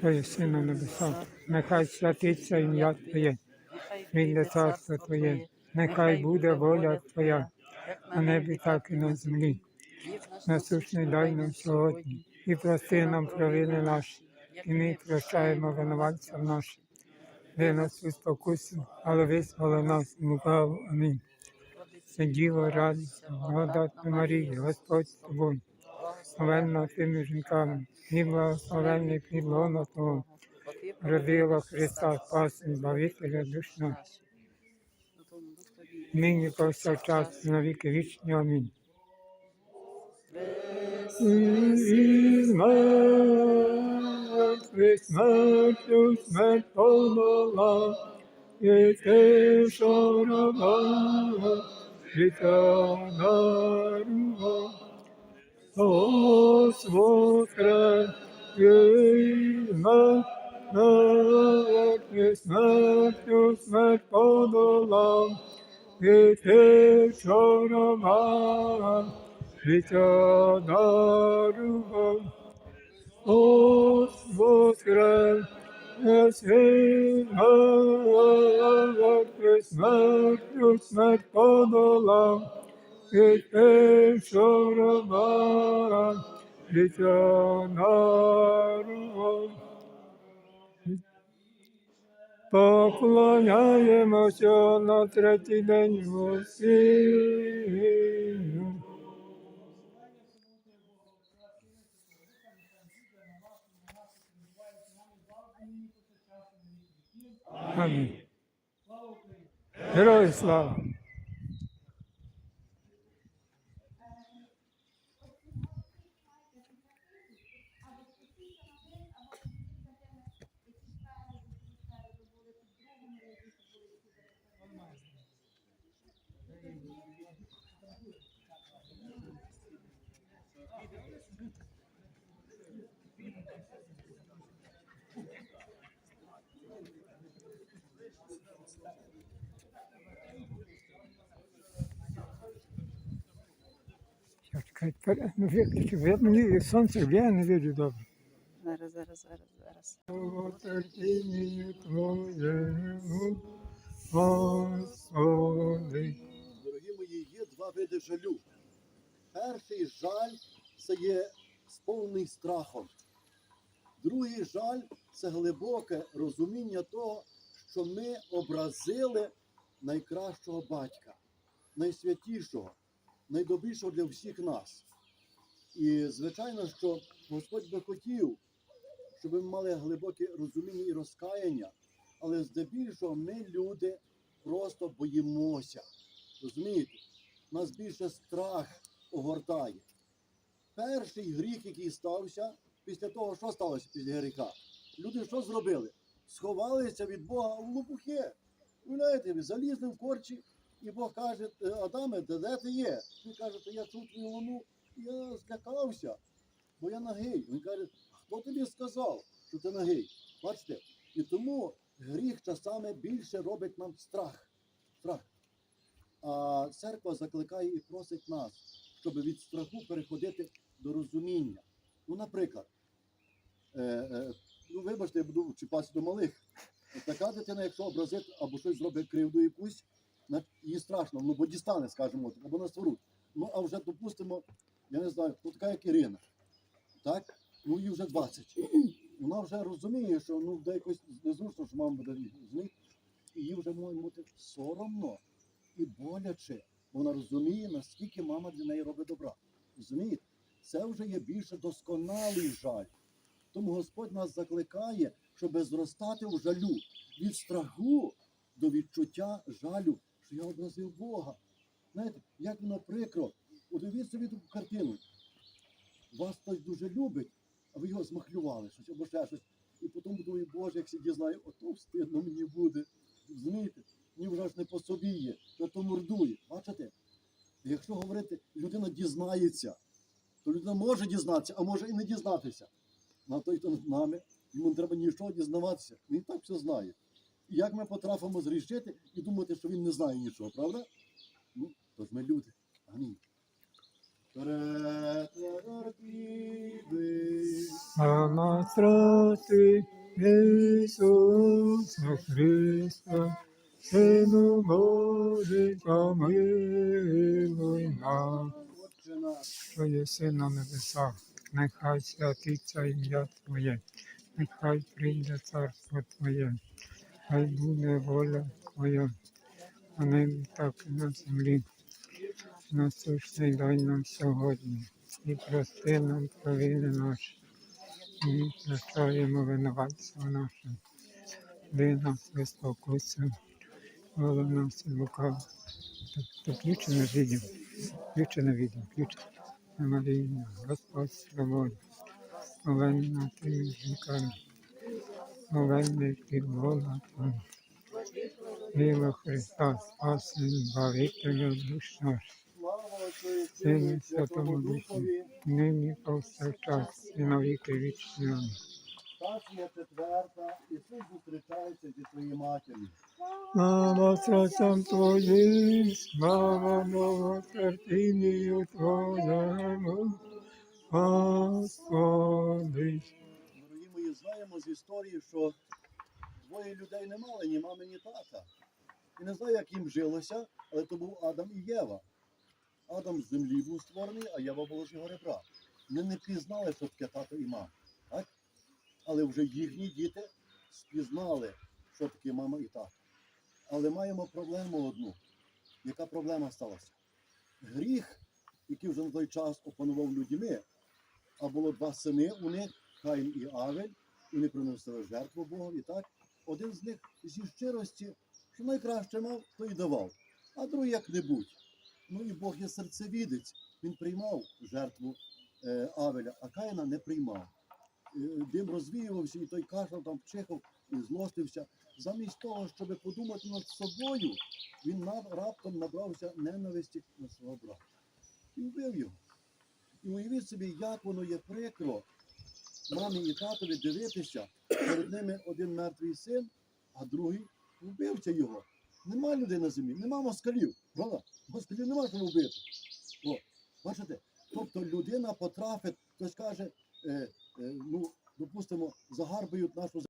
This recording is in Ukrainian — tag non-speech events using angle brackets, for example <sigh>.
Твоє Сина небеса, нехай святиться ім'я Твоє, прийде царство Твоє, нехай буде воля Твоя, на небі, так і на землі. Насущний дай нам сьогодні, і прости нам провини наші, і ми прощаємо винуватцям нашим. Де нас у спокусу, але визволи нас від. Амінь. Діво, радість, благодатна Марія, Господь з тобою, славенна ти між жінками, і благословенний підлона Твого, родила Христа, Спаси, Збавителя душ наших. Нині повсякчас, на віки вічні. Амінь. І смертю смерть подола, і ти шарова, життя дарував. Ось воскрес, і мертвих смертю смерть подолав, і ти шарова, життя дарував. Воскрес, смертю смерть подолав, і ти шарова, життя дарував. Поклоняємося на третій день Сину. Амінь. Герої слава! Я чекаю, тепер, ну я мені сонце б'є, я не видю добре. Зараз, зараз, зараз, зараз. Дорогі мої, є два види жалю. Перший жаль це є сповнений страхом. Другий жаль це глибоке розуміння того, що ми образили найкращого батька, найсвятішого, найдобрішого для всіх нас. І звичайно, що Господь би хотів, щоб ми мали глибоке розуміння і розкаяння, але здебільшого ми люди просто боїмося. Розумієте? Нас більше страх огортає. Перший гріх, який стався, після того, що сталося після гріха? Люди що зробили? Сховалися від Бога в лопухи. Уявляєте, залізли в корчі, і Бог каже, «Е, Адаме, де, ти є? Він каже, «Та я чув твою луну, я злякався, бо я нагий. Він каже, хто тобі сказав, що ти нагий? Бачите? І тому гріх часами більше робить нам страх. страх. А церква закликає і просить нас, щоб від страху переходити до розуміння. Ну, наприклад, е, е, ну, вибачте, я буду чіпатися до малих. Така дитина, якщо образить або щось зробить кривду якусь, їй страшно, ну бо дістане, скажімо, або насворуть. Ну, а вже допустимо, я не знаю, хто така, як Ірина. Так? Ну, їй вже 20. <clears throat> Вона вже розуміє, що ну, де якось незручно, що мама буде розуміти. І їй вже може бути соромно і боляче. Вона розуміє, наскільки мама для неї робить добра. Розумієте? Це вже є більше досконалий жаль. Тому Господь нас закликає, щоб зростати у жалю від страху до відчуття жалю, що я образив Бога. Знаєте, як воно прикро. Уявіть собі таку картину. Вас хтось дуже любить, а ви його змахлювали щось або ще щось. І потім думаю, Боже, як сиді знає, ото встидно мені буде. Розумієте? Мені вже ж не по собі є, то то мордує. Бачите? Якщо говорити, людина дізнається, то людина може дізнатися, а може і не дізнатися. На той, хто над нами, йому не треба нічого дізнаватися. Він і так все знає. І як ми потрапимо зрішити думати, що він не знає нічого, правда? Ну, тож ми люди. Амінь. Слава Ісуса Христа, Сину Божий, помилуй нас. Що єси на небесах, нехай святиться ім'я Твоє, нехай прийде царство Твоє, хай буде воля Твоя, на небі так на землі. Насущний дай нам сьогодні, і прости нам провини наші, і прощаємо винуватцям нашим. Де нас виспокуйся, воля нас і лукав. Так, включено відео, включено відео, включено. Марія, Господь з тобою, повинна ти між жінками, ти Бога Твого. Віла Христа, спаси, бавителя душ наш, слава Сину Сину, і і Святому Духові, нині повсякчас і на віки вічні. Стація четверта, Ісус зустрічається зі своєю матір'ю. Слава серцям Твоїм, слава Боготерпінню Твоєму, Господи. Дорогі мої, знаємо з історії, що двоє людей не мали ні мами, ні тата. І не знаю, як їм жилося, але то був Адам і Єва. Адам з землі був створений, а Єва була з його ребра. Вони не пізнали, що таке тато і мама. Так? Але вже їхні діти спізнали, що таке мама і тато. Але маємо проблему одну. Яка проблема сталася? Гріх, який вже на той час опанував людьми, а було два сини у них, Каїн і Авель, і вони приносили жертву Богові, так? Один з них зі щирості, що найкраще мав, то й давав, а другий як-небудь. Ну і Бог є серцевідець, він приймав жертву е, Авеля, а Каїна не приймав. Е, дим розвіювався, і той кашляв там чихав і злостився. Замість того, щоб подумати над собою, він нав- раптом набрався ненависті на свого брата. І вбив його. І уявіть собі, як воно є прикро мамі і татові дивитися, перед ними один мертвий син, а другий вбивця його. Нема людей на землі, нема москалів. Правда? Москалів нема що вбити. О, бачите? Тобто людина потрапить, хтось каже, е, е, ну, допустимо, загарбують нашу